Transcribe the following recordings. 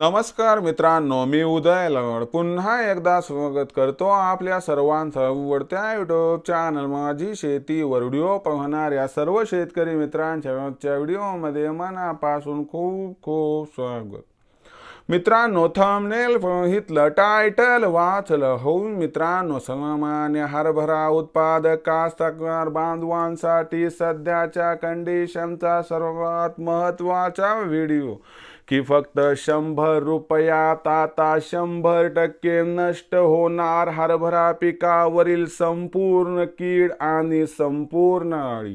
नमस्कार मित्रांनो मी उदय लवड. पुन्हा एकदा स्वागत करतो आपल्या सर्वांचं आवडत्या युट्यूब चॅनल माझी शेती वर. व्हिडिओ पाहणाऱ्या सर्व शेतकरी मित्रांच्या व्हिडिओमध्ये मनापासून खूप खूप स्वागत. मित्रांनो थंबनेल बघितलं टायटल वाचलं. होऊन मित्रांनो सामान्य हरभरा उत्पादक कास्तकार बांधवांसाठी सध्याच्या कंडिशनचा सर्वात महत्त्वाचा व्हिडिओ की फक्त शंभर रुपयात आता शंभर टक्के नष्ट होणार. हरभरा पिकावरील संपूर्ण कीड आणि संपूर्ण अळी.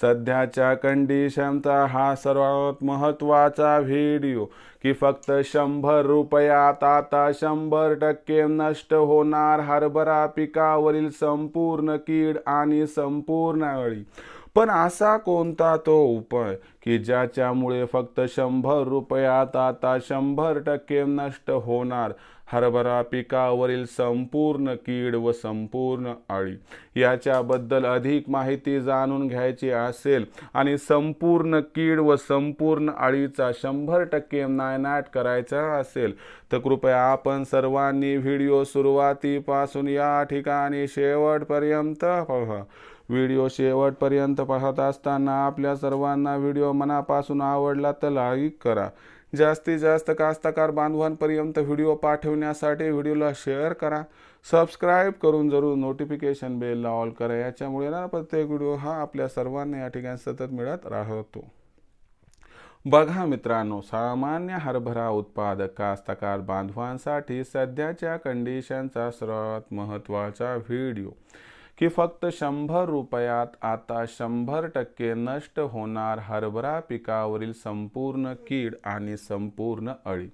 सध्याच्या कंडिशनचा हा सर्वात महत्त्वाचा व्हिडिओ की फक्त शंभर रुपयात आता शंभर टक्के नष्ट होणार. हरभरा पिकावरील संपूर्ण कीड आणि संपूर्ण अळी. पण असा कोणता तो उपाय की ज्याच्यामुळे फक्त शंभर रुपयात आता शंभर टक्के नष्ट होणार? हरभरा पिकावरील संपूर्ण कीड व संपूर्ण अळी. याच्याबद्दल अधिक माहिती जाणून घ्यायची असेल आणि संपूर्ण कीड व संपूर्ण अळीचा शंभर टक्के नायनाट करायचा असेल तर कृपया आपण सर्वांनी व्हिडिओ सुरुवातीपासून या ठिकाणी शेवटपर्यंत पहा. व्हिडिओ शेवटपर्यंत पाहत असताना आपल्या सर्वांना व्हिडिओ मनापासून आवडला तर लाईक करा. जास्तीत जास्त कास्तकार बांधवांपर्यंत व्हिडिओ पाठवण्यासाठी व्हिडिओला शेअर करा. सबस्क्राईब करून जरूर नोटिफिकेशन बेलला ऑल करा. याच्यामुळे ना प्रत्येक व्हिडिओ हा आपल्या सर्वांना या ठिकाणी सतत मिळत राहतो. बघा मित्रांनो सामान्य हरभरा उत्पादक कास्तकार बांधवांसाठी सध्याच्या कंडिशनचा सर्वात महत्त्वाचा व्हिडिओ. की फक्त शंभर रुपयात आता शंभर टक्के नष्ट होणार हरभरा पिकावरील संपूर्ण कीड आणि संपूर्ण अळी.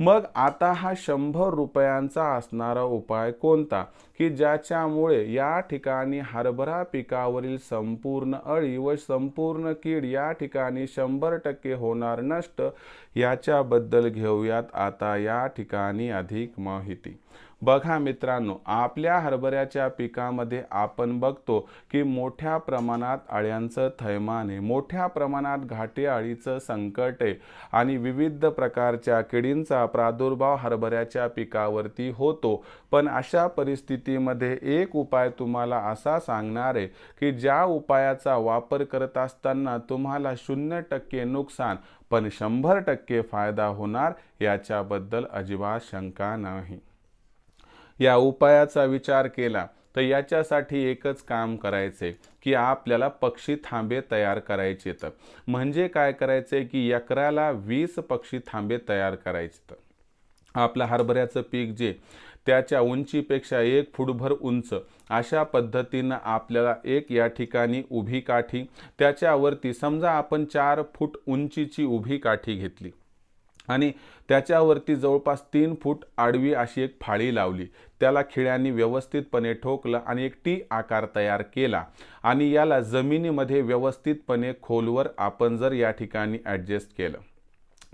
मग आता हा शंभर रुपयांचा असणारा उपाय कोणता? की ज्याच्यामुळे या ठिकाणी हरभरा पिकावरील संपूर्ण अळी व संपूर्ण कीड या ठिकाणी शंभर टक्के होणार नष्ट? याच्याबद्दल घेऊयात आता या ठिकाणी अधिक माहिती. बघा मित्रांनो आपल्या हरभऱ्याच्या पिकामध्ये आपण बघतो की मोठ्या प्रमाणात अळ्यांचं थैमान आहे मोठ्या प्रमाणात घाटे अळीचं संकट आहे आणि विविध प्रकारच्या किडींचा प्रादुर्भाव हरभऱ्याच्या पिकावरती होतो. पण अशा परिस्थितीमध्ये एक उपाय तुम्हाला असा सांगणार आहे की ज्या उपायाचा वापर करत असताना तुम्हाला शून्य टक्के नुकसान पण शंभर टक्के फायदा होणार याच्याबद्दल अजिबात शंका नाही. या उपायाचा विचार केला तर याच्यासाठी एकच काम करायचे की आपल्याला पक्षी थांबे तयार करायचे तर. म्हणजे काय करायचे की एकराला वीस पक्षी थांबे तयार करायचे तर. आपलं हरभऱ्याचं पीक जे त्याच्या उंचीपेक्षा एक फूटभर उंच अशा पद्धतीनं आपल्याला एक या ठिकाणी उभी काठी त्याच्यावरती समजा आपण चार फूट उंचीची उभी काठी घेतली आणि त्याच्यावरती जवळपास तीन फूट आडवी अशी एक फाळी लावली. त्याला खिळ्यांनी व्यवस्थितपणे ठोकलं आणि एक टी आकार तयार केला. आणि याला जमिनीमध्ये व्यवस्थितपणे खोलवर आपण जर या ठिकाणी ॲडजस्ट केलं.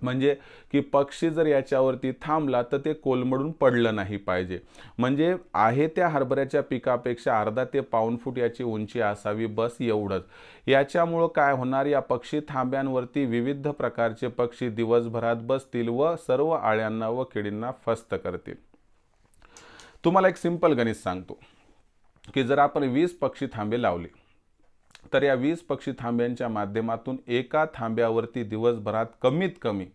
म्हणजे की पक्षी जर याच्यावरती थांबला तर ते कोलमडून पडलं नाही पाहिजे. म्हणजे आहे त्या हरभऱ्याच्या पिकापेक्षा अर्धा ते पाऊन फूट याची उंची असावी बस एवढंच. याच्यामुळं काय होणार? या पक्षी थांब्यांवरती विविध प्रकारचे पक्षी दिवसभरात बसतील व सर्व आळ्यांना व किडींना फस्त करतील. तुम्हाला एक सिंपल गणित सांगतो की जर आपण वीस पक्षी थांबे लावले तर या वीस पक्षी थांब्यांच्या माध्यमातून एका थांब्यावरती दिवसभरात कमीत कमी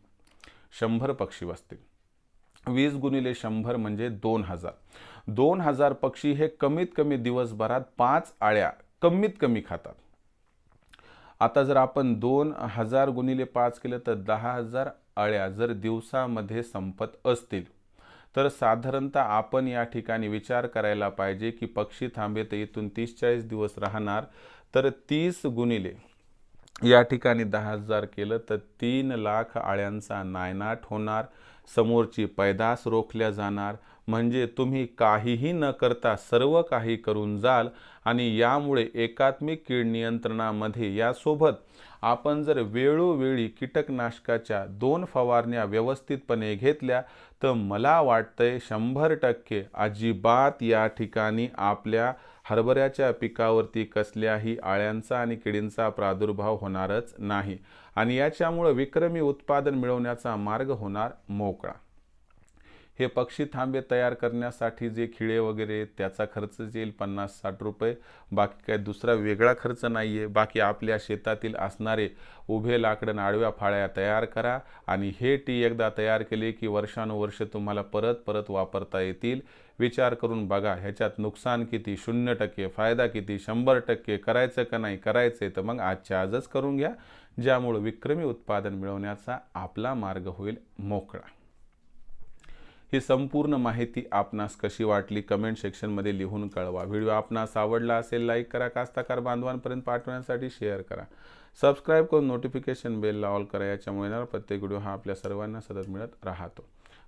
शंभर पक्षी बसतील. वीस गुणिले शंभर म्हणजे दोन हजार. दोन हजार पक्षी हे कमीत कमी दिवसभरात पाच आळ्या कमीत कमी खातात. आता जर आपण दोन हजार गुणिले पाच केलं तर दहा हजार अळ्या जर दिवसामध्ये संपत असतील तर साधारणतः आपण या ठिकाणी विचार करायला पाहिजे की पक्षी थांबे तर इथून तीस चाळीस दिवस राहणार तर तीस गुणिले या ठिकाणी दहा हजार केलं तर तीन लाख आळ्यांचा नायनाट होणार समोरची पैदास रोखल्या जाणार. म्हणजे तुम्ही काहीही न करता सर्व काही करून जाल आणि यामुळे एकात्मिक कीड नियंत्रणामध्ये यासोबत आपण जर वेळोवेळी कीटकनाशकाच्या दोन फवारण्या व्यवस्थितपणे घेतल्या तर मला वाटतंय शंभर टक्के अजिबात या ठिकाणी आपल्या हरभऱ्याच्या पिकावरती कसल्याही आळ्यांचा आणि किडींचा प्रादुर्भाव होणारच नाही. आणि याच्यामुळं विक्रमी उत्पादन मिळवण्याचा मार्ग होणार मोकळा. हे पक्षी थांबे तयार करण्यासाठी जे खिळे वगैरे आहेत, त्याचा खर्च येईल पन्नास साठ रुपये. बाकी काय दुसरा वेगळा खर्च नाही आहे बाकी आपल्या शेतातील असणारे उभे लाकडं आडव्या फाळ्या तयार करा आणि हे टी एकदा तयार केले की वर्षानुवर्ष तुम्हाला परत परत वापरता येतील. विचार करून बघा ह्याच्यात नुकसान किती? शून्य टक्के. फायदा किती? शंभर टक्के. करायचं का नाही? करायचं तर मग आजच्या आजच करून घ्या. ज्यामुळं विक्रमी उत्पादन मिळवण्याचा आपला मार्ग होईल मोकळा. ही संपूर्ण माहिती आपणास कशी वाटली कमेंट सेक्शनमध्ये लिहून कळवा. व्हिडिओ आपणास आवडला असेल लाईक करा. कास्ताकार बांधवांपर्यंत पाठवण्यासाठी शेअर करा. सबस्क्राईब करून नोटिफिकेशन बेलला ऑल करा. याच्यामुळे येणारा प्रत्येक व्हिडिओ हा आपल्या सर्वांना सतत मिळत राहतो.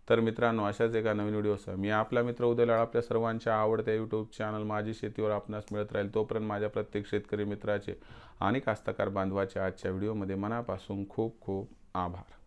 तर मित्रांनो अशाच एका नवीन व्हिडिओसह मी आपला मित्र उदय आपल्या सर्वांच्या आवडत्या यूट्यूब चॅनल माझी शेतीवर आपणास मिळत राहील तोपर्यंत माझ्या प्रत्येक शेतकरी मित्राचे आणि कास्तकार बांधवाचे आजच्या व्हिडिओमध्ये मनापासून खूप खूप आभार.